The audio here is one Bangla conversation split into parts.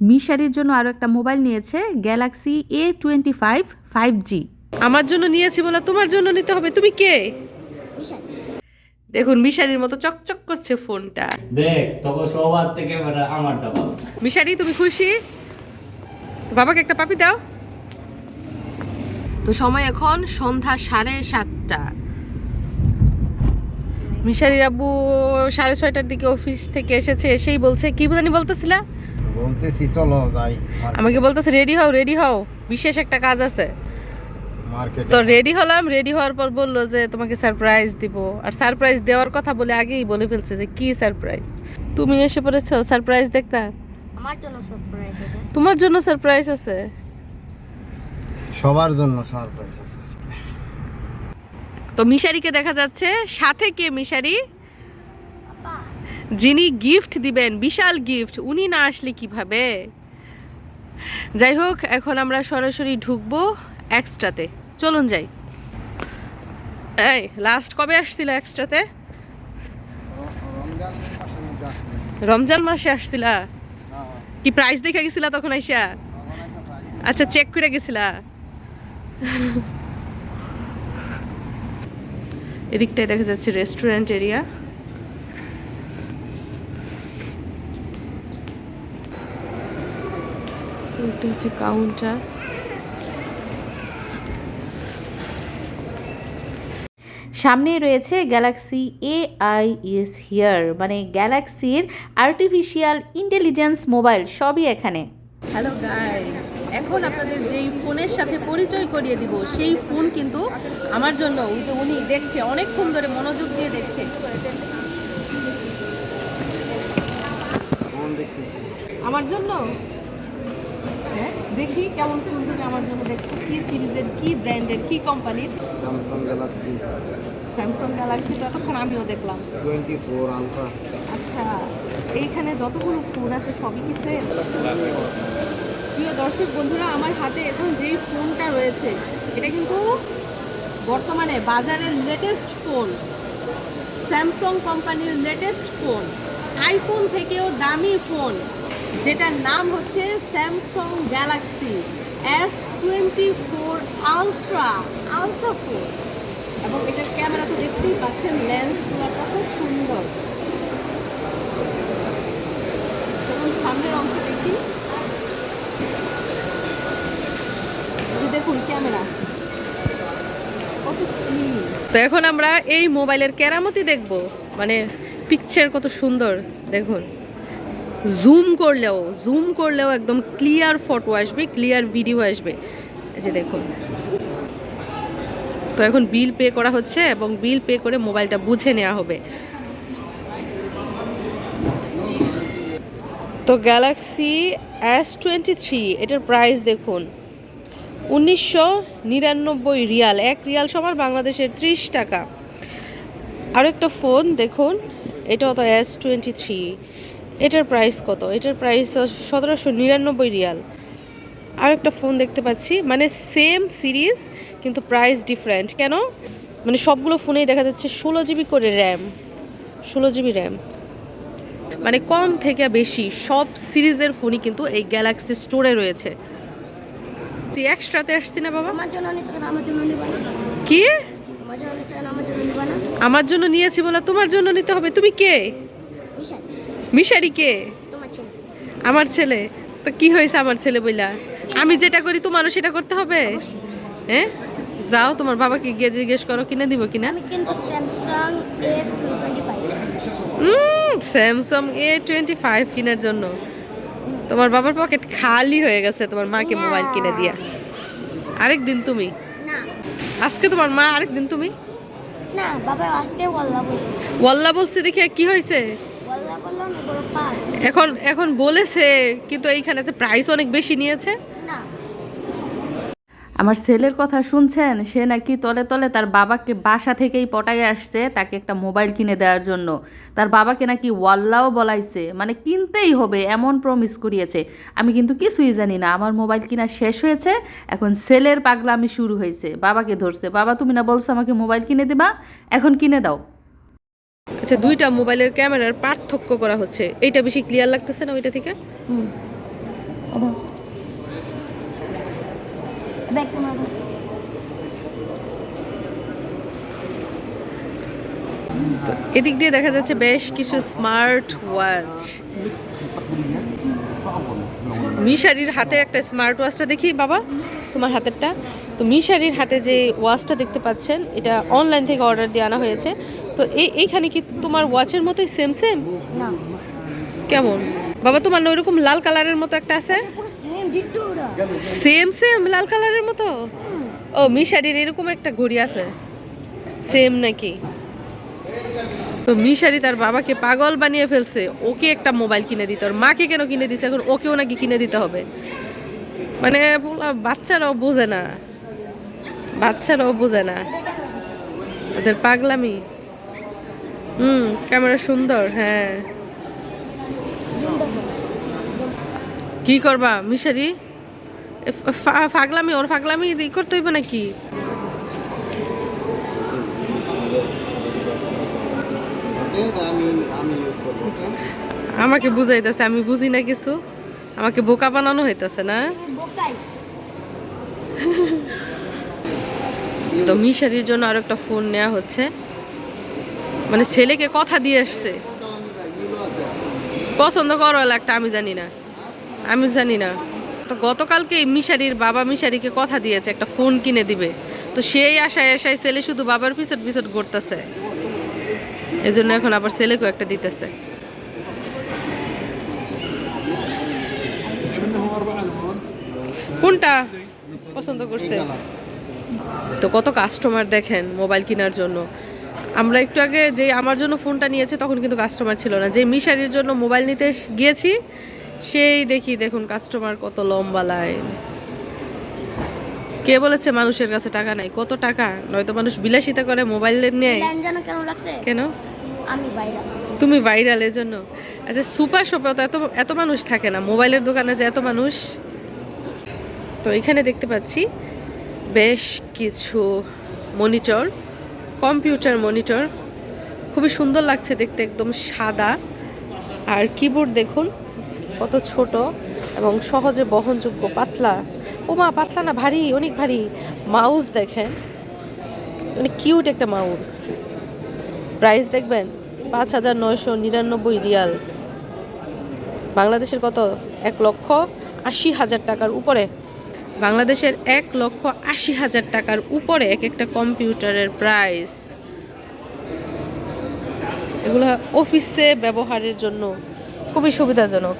মিশারির জন্য আরও একটা মোবাইল নিয়েছে Galaxy A twenty five five G আমার জন্য নিয়েছি বলে তোমার জন্য নিতে হবে তুমি কে? দেখুন মিশারির মতো চকচক করছে ফোনটা। দেখ তোকে সবার থেকে এবারে আমারটা মিশারি তুমি খুশি? বাবাকে একটা পাপি দাও। তো সময় এখন সন্ধ্যা সাড়ে সাতটা। মিশারির আব্বু সাড়ে ছয়টার দিকে অফিস থেকে এসেছে এসেই বলছে কি জানি বলতেছিলা? বলতেছি চলো যাই। আমাকে বলতেছে রেডি হও রেডি হও। বিশেষ একটা কাজ আছে। তো রেডি হলাম রেডি হওয়ার পর বলল যে তোমাকে সারপ্রাইজ দিব। আর সারপ্রাইজ দেওয়ার কথা বলে আগেই বলে ফেলছে যে কি সারপ্রাইজ তুমি এসে পড়েছো সারপ্রাইজ দেখতা? আমার জন্য সারপ্রাইজ আছে। তোমার জন্য সারপ্রাইজ আছে? সবার জন্য সারপ্রাইজ আছে। তো মিশারিকে দেখা যাচ্ছে সাথে কে মিশারি? যিনি গিফট দিবেন, বিশাল গিফট উনি না আসলে কীভাবে? যাই হোক এখন আমরা সরাসরি ঢুকবো এক্সট্রাতে চলুন যাই। এই লাস্ট কবে আসছিল এক্সট্রাতে রমজান মাসে আসছিলা। কি প্রাইস দেখে গেছিলা তখন আইসা? আচ্ছা চেক করে গেছিলা। এদিকটায় দেখা যাচ্ছে রেস্টুরেন্ট এরিয়া এটা হচ্ছে কাউন্টার সামনেই রয়েছে Galaxy A I is here মানে গ্যালাক্সির আর্টিফিশিয়াল ইন্টেলিজেন্স মোবাইল সবই এখানে। হ্যালো গাইস এখন আপনাদের যেই ফোনের সাথে পরিচয় করিয়ে দিব সেই ফোন কিন্তু আমার জন্য ওই যে উনি দেখছে অনেকক্ষণ ধরে মনোযোগ দিয়ে দেখছে। আমার জন্য? দেখি কেমন ফোন তুমি আমার জন্য। দেখছ কি সিরিজের কি ব্র্যান্ডের কি কোম্পানির? স্যামসাং গ্যালাক্সি স্যামসাং গ্যালাক্সি তো এতক্ষণ আমিও দেখলাম। টোয়েন্টি ফোর আলট্রা আচ্ছা এইখানে যতগুলো ফোন আছে সবই কি সেল প্রিয় দর্শক বন্ধুরা আমার হাতে এখন যেই ফোনটা রয়েছে এটা কিন্তু বর্তমানে বাজারের লেটেস্ট ফোন স্যামসাং কোম্পানির লেটেস্ট ফোন আইফোন থেকেও দামি ফোন যেটার নাম হচ্ছে Samsung Galaxy S twenty four ultra ultra phone এবং এটার ক্যামেরা তো দেখতেই পাচ্ছেন লেন্সগুলো কত সুন্দর। সামনের অংশ দেখি। দেখুন ক্যামেরা তো এখন আমরা এই মোবাইলের কেরামতি দেখব। মানে পিকচার কত সুন্দর, দেখুন। জুম করলেও জুম করলেও একদম ক্লিয়ার ফটো আসবে ক্লিয়ার ভিডিও আসবে। যে দেখুন। তো এখন বিল পে করা হচ্ছে এবং বিল পে করে মোবাইলটা বুঝে নেওয়া হবে। তো গ্যালাক্সি এস টোয়েন্টি থ্রি এটার প্রাইস দেখুন। উনিশশো নিরানব্বই রিয়াল, এক রিয়াল সমান বাংলাদেশের ত্রিশ টাকা। আর একটা ফোন দেখুন, এটাও তো এস টোয়েন্টি থ্রি এটার প্রাইস কত? এটার প্রাইস সতেরোশো নিরানব্বই রিয়াল। আর একটা ফোন দেখতে পাচ্ছি মানে সেম সিরিজ কিন্তু প্রাইস ডিফারেন্ট কেন? মানে সবগুলো ফোনেই দেখা যাচ্ছে ষোলো জিবি করে র্যাম ষোলো জিবি র্যাম মানে কম থেকে বেশি সব সিরিজের ফোনই কিন্তু এই গ্যালাক্সি স্টোরে রয়েছে। তুই এক্সট্রাতে আসছি না বাবা? আমার জন্য আমার জন্য কি? আমার জন্য নিয়েছি বলে তোমার জন্য নিতে হবে। তুমি কে? মিশারি কে? আমার ছেলে? তো কি হয়েছে আমার ছেলে বইলা? আমি যেটা করি তোমারও সেটা করতে হবে? হ্যাঁ? যাও তোমার বাবাকে গিয়ে জিজ্ঞেস করো কিনে দিব কিনা? স্যামসাং এ টোয়েন্টি ফাইভ কেনার জন্য। তোমার বাবার পকেট খালি হয়ে গেছে তোমার মাকে মোবাইল কিনে দিয়া। আরেক দিন তুমি আজকে তোমার মা আরেক দিন তুমি? না বাবা আজকে ওয়াল্লা বলছি। ওয়াল্লা বলছে দেখে কি হয়েছে? এখন এখন বলেছে কিন্তু এইখানে যে প্রাইস অনেক বেশি নিয়েছে। আমার ছেলের কথা শুনছেন? সে নাকি তলে তলে তার বাবাকে বাসা থেকেই পটাই আসছে তাকে একটা মোবাইল কিনে দেওয়ার জন্য। তার বাবাকে নাকি ওয়াল্লাও বলাইছে। মানে কিনতেই হবে এমন প্রমিস করিয়েছে। আমি কিন্তু কিছুই জানি না। আমার মোবাইল কিনা শেষ হয়েছে এখন ছেলের পাগলামি শুরু হয়েছে। বাবাকে ধরছে বাবা তুমি না বলছো আমাকে মোবাইল কিনে দেবা? এখন কিনে দাও। আচ্ছা দুইটা মোবাইলের ক্যামেরার পার্থক্য করা হচ্ছে। এইটা বেশি ক্লিয়ার লাগতেছে না ওইটা থেকে? এদিক দিয়ে দেখা যাচ্ছে বেশ কিছু স্মার্ট ওয়াচ মিশারির হাতে একটা স্মার্ট ওয়াচটা দেখি বাবা তোমার হাতেরটা। তো মিশারির হাতে যে ওয়াচটা দেখতে পাচ্ছেন এটা অনলাইন থেকে অর্ডার দিয়ে আনা হয়েছে। তো এই এইখানে কি তোমার ওয়াচের মতোই সেম সেম না। কেমন? বাবা তোমার না ওইরকম লাল কালারের মতো একটা আছে? সেম সেম লাল কালারের মতো? ও মিশারির এরকম একটা ঘড়ি আছে। সেম নাকি? তো মিশারি তার বাবাকে পাগল বানিয়ে ফেলছে। ওকে একটা মোবাইল কিনে দিতে ওর মাকে কেন কিনে দিছে? এখন ওকেও নাকি কিনে দিতে হবে। মানে বাচ্চারাও বোঝে না। বাচ্চারাও বোঝে না। ওদের পাগলামি। হুম, ক্যামেরা সুন্দর হ্যাঁ। কি করবা, মিশারি? ফাগলামি, ওর ফাগলামি করতে হইব নাকি? আমাকে বুঝাইতেছে, আমি বুঝি না কিছু। আমাকে বোকা বানানো হইতাছে না? তো মিশারির জন্য আরও একটা ফোন নেওয়া হচ্ছে। মানে ছেলেকে কথা দিয়ে আসছে। পছন্দ করো একটা, আমি জানি না। আমি জানি না। তো গতকালকে মিশারির বাবা মিশারিকে কথা দিয়েছে, একটা ফোন কিনে দিবে। তো সেই আশায় আশায় ছেলে শুধু বাবার পিছট পিছট ঘুরতেছে। এই জন্য এখন আবার ছেলেকেও একটা দিতেছে। কোনটা পছন্দ করছে? তো কত কাস্টমার দেখেন মোবাইল কেনার জন্য। আমরা একটু আগে যে আমার জন্য ফোনটা নিয়েছে তখন কিন্তু কাস্টমার ছিল না। যে মিশারির জন্য মোবাইল নিতে গিয়েছি সেই দেখি দেখুন কাস্টমার কত লম্বা লাইন কে বলেছে মানুষের কাছে টাকা নাই? কত টাকা? নয়তো মানুষ বিলাসিতা করে মোবাইল নেয়। কেন লাগছে? কেন? আমি তুমি ভাইরাল এর জন্য আচ্ছা সুপার শপে তো এত এত মানুষ থাকে না। মোবাইলের দোকানে যে এত মানুষ। তো এখানে দেখতে পাচ্ছি বেশ কিছু মনিটর। Computer monitor. খুবই সুন্দর লাগছে দেখতে, একদম সাদা। আর কিবোর্ড দেখুন, কত ছোট এবং সহজে বহনযোগ্য, পাতলা। ও মা পাতলা না, ভারী, অনেক ভারী। মাউস দেখেন মানে কিউট একটা মাউস। প্রাইস দেখবেন, পাঁচ হাজার নয়শো নিরানব্বই রিয়াল। বাংলাদেশের কত? এক লক্ষ আশি হাজার টাকার উপরে। বাংলাদেশের এক লক্ষ আশি হাজার টাকার উপরে এক একটা কম্পিউটারের প্রাইস এগুলো অফিসে ব্যবহারের জন্য খুবই সুবিধাজনক।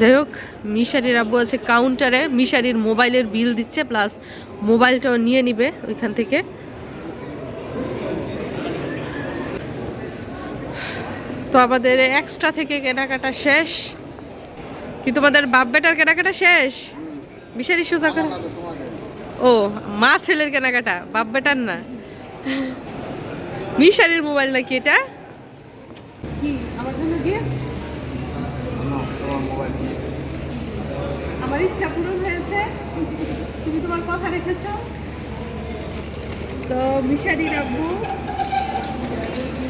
যাই হোক, মিশারির আব্বু আছে কাউন্টারে মিশারির মোবাইলের বিল দিচ্ছে প্লাস মোবাইলটাও নিয়ে নিবে ওইখান থেকে। তো আমাদের এক্সট্রা থেকে কেনাকাটা শেষ। কি তোমাদের বাপ বেটার কেনাকাটা শেষ? মিশারি সোজা করে ও মা ছেলের কেনাকাটা বাপ বেটার না। মিশারির মোবাইল নাকি এটা? কি আমার জন্য গিফট না তোমার মোবাইল আমার ইচ্ছা পূরণ হয়েছে। তুমি তোমার কথা রেখেছ। তো মিশারির আব্বু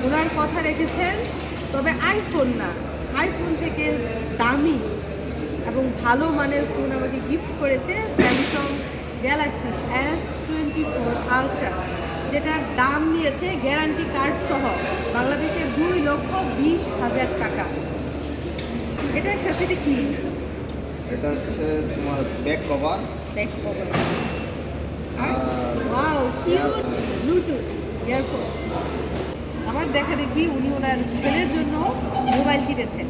ওনার কথা রেখেছেন। তবে আইফোন না। আইফোন থেকে দামি এবং ভালো মানের ফোন আমাকে গিফট করেছে Samsung Galaxy S twenty four ultra যেটার দাম নিয়েছে গ্যারান্টি কার্ড সহ বাংলাদেশের দুই লক্ষ বিশ হাজার টাকা। এটার সাথে কি? এটা হচ্ছে তোমার ব্যাক কভার ব্যাক কভার আর ওয়াও কিউট ব্লুটুথ ইয়ারফোন আমার দেখা দেখি উনি ওনার ছেলের জন্য মোবাইল কিনেছেন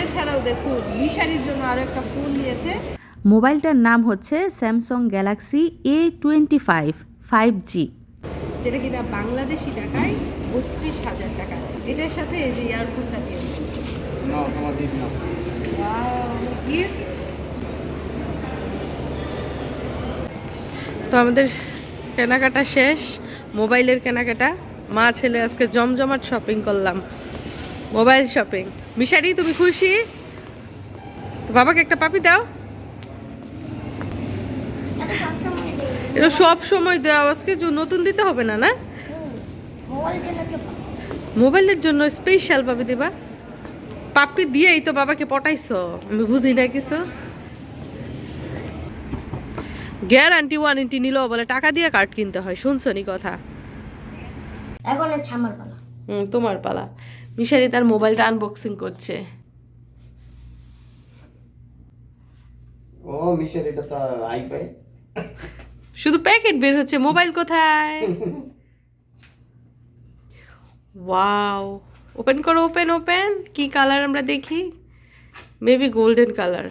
এছাড়াও দেখুন মিশারির জন্য আরও একটা ফোন নিয়েছে। মোবাইলটার নাম হচ্ছে Samsung Galaxy A twenty five five G যেটা কিনা বাংলাদেশি টাকায় বত্রিশ হাজার টাকা। এটার সাথে এই যে ইয়ারফোনটা তো আমাদের কেনাকাটা শেষ। মোবাইলের কেনাকাটা। মা, ছেলে, আজকে জমজমাট শপিং করলাম। মোবাইল শপিং মিশারি, তুমি খুশি? বাবাকে একটা পাপি দাও। সব সময় দেওয়া। আজকে নতুন দিতে হবে না না? মোবাইলের জন্য স্পেশাল পাবে দিবা। পাপি দিয়েই তো বাবাকে পটাইছো। আমি বুঝি না কিছু। গ্যারান্টি ওয়ারেন্টি নিল বলে টাকা দিয়ে কার্ড কিনতে হয় শুনছো নি কথা? এখন হচ্ছে আমার পালা। হুম তোমার পালা। মিশারি তার মোবাইলটা আনবক্সিং করছে। ও মিশের এটা তো আইপাই শুধু প্যাকেট বের হচ্ছে মোবাইল কোথায়? ওয়াও ওপেন করো ওপেন ওপেন কি কালার আমরা দেখি? Maybe golden colour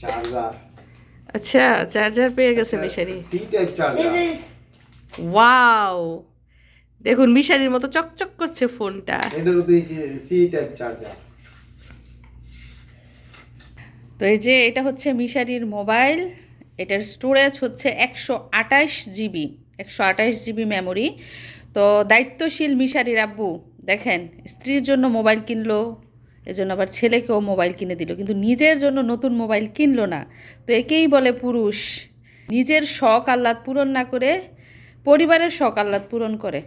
charger. আচ্ছা চার্জার পেয়ে গেছে Mishari. C type this charger is wow! দেখুন মিশারির মতো চকচক করছে ফোনটা। C type charger. তো এই যে এটা হচ্ছে মিশারির মোবাইল। এটার স্টোরেজ হচ্ছে একশো আঠাশ জিবি। একশো আঠাশ জিবি মেমোরি। তো দায়িত্বশীল মিশারির আব্বু দেখেন স্ত্রীর জন্য মোবাইল কিনলো। এজন্য আবার ছেলেকেও মোবাইল কিনে দিল। কিন্তু নিজের জন্য নতুন মোবাইল কিনলো না। তো একেই বলে পুরুষ। নিজের শখ আহ্লাদ পূরণ না করে পরিবারের শখ আহ্লাদ পূরণ করে।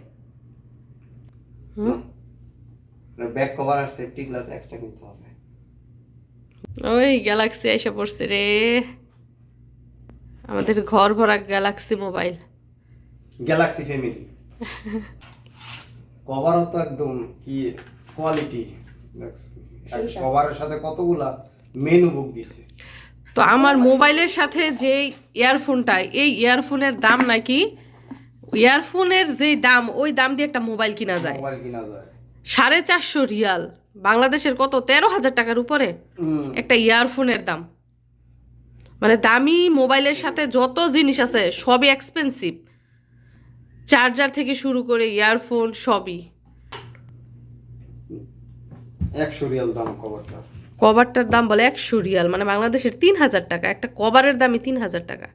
ব্যাক কভার আর সেফটি গ্লাস এক্সট্রা কিনতে হবে। ওই গ্যালাক্সি এসে পড়ছে রে। আমাদের ঘর ভরা গ্যালাক্সি মোবাইল গ্যালাক্সি ফ্যামিলি কভারও তো একদম কি কোয়ালিটি কভারের সাথে। কতগুলা মেনু বুক দিছে? তো আমার মোবাইলের সাথে যে ইয়ারফোনটা এই ইয়ারফোনের দাম নাকি ইয়ারফোনের যে দাম ওই দাম দিয়ে একটা মোবাইল কিনা যায়। মোবাইল কিনা যায়। সাড়ে চারশো রিয়াল। বাংলাদেশের কত? তেরো হাজার টাকার উপরে একটা ইয়ারফোনের দাম। মানে দামি মোবাইলের সাথে যত জিনিস আছে সবই এক্সপেন্সিভ চার্জার থেকে শুরু করে ইয়ারফোন সবই। একশো রিয়াল দাম কভারটা কভারটার দাম বলে একশো রিয়াল মানে বাংলাদেশের তিন হাজার টাকা। একটা কভারের দামই তিন হাজার টাকা।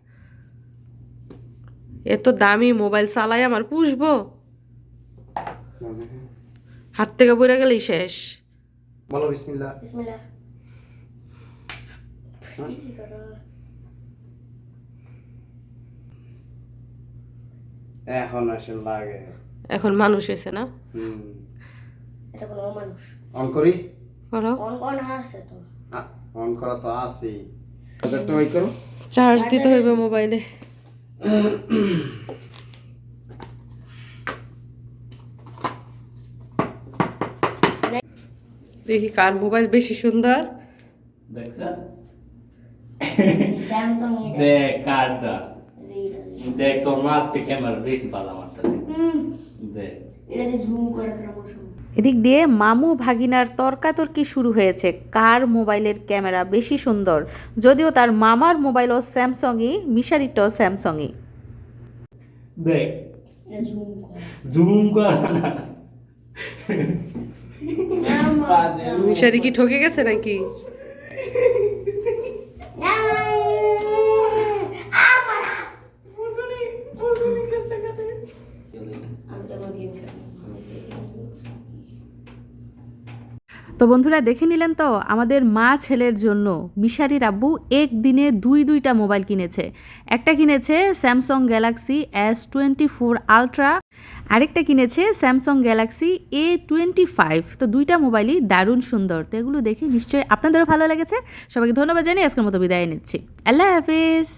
এত দামি মোবাইল চালাই আমার পুষবো? হাত থেকে পড়ে গেলেই শেষ। বলো বিসমিল্লাহ। বিসমিল্লাহ। এখন আসে লাগে। এখন মানুষ হয়েছে না? হুম। এটা কোনো মানুষ অন করি। করো অন কোন আছে তো। অন করা তো চার্জারটা বাই করো। চার্জ দিতে হইবে মোবাইলে দেখি কার মোবাইল বেশি সুন্দর। এটা দেখ দেখ তোর মার থেকে ক্যামেরা বেশি ভালো আমারটা হুম। দেখ। এটাতে জুম করে এদিক দিয়ে মামু ভাগিনার তর্কাতর্কি শুরু হয়েছে। কার মোবাইলের ক্যামেরা বেশি সুন্দর? যদিও তার মামার মোবাইলও স্যামসংই মিশারিটাও স্যামসংই। দেখ। জুম কর। মিশারি কি ঠকে গেছে নাকি? তো বন্ধুরা দেখে নিলেন তো, আমাদের মা ছেলের জন্য মিশারির আব্বু একদিনে দুই দুইটা মোবাইল কিনেছে। একটা কিনেছে Samsung Galaxy S twenty four ultra আরেকটা কিনেছে Samsung Galaxy A twenty five তো দুইটা মোবাইলই দারুণ সুন্দর। তো এগুলো দেখে নিশ্চয়ই আপনাদেরও ভালো লেগেছে। সবাইকে ধন্যবাদ জানিয়ে আজকের মতো বিদায় নিচ্ছি। আল্লাহ হাফিজ।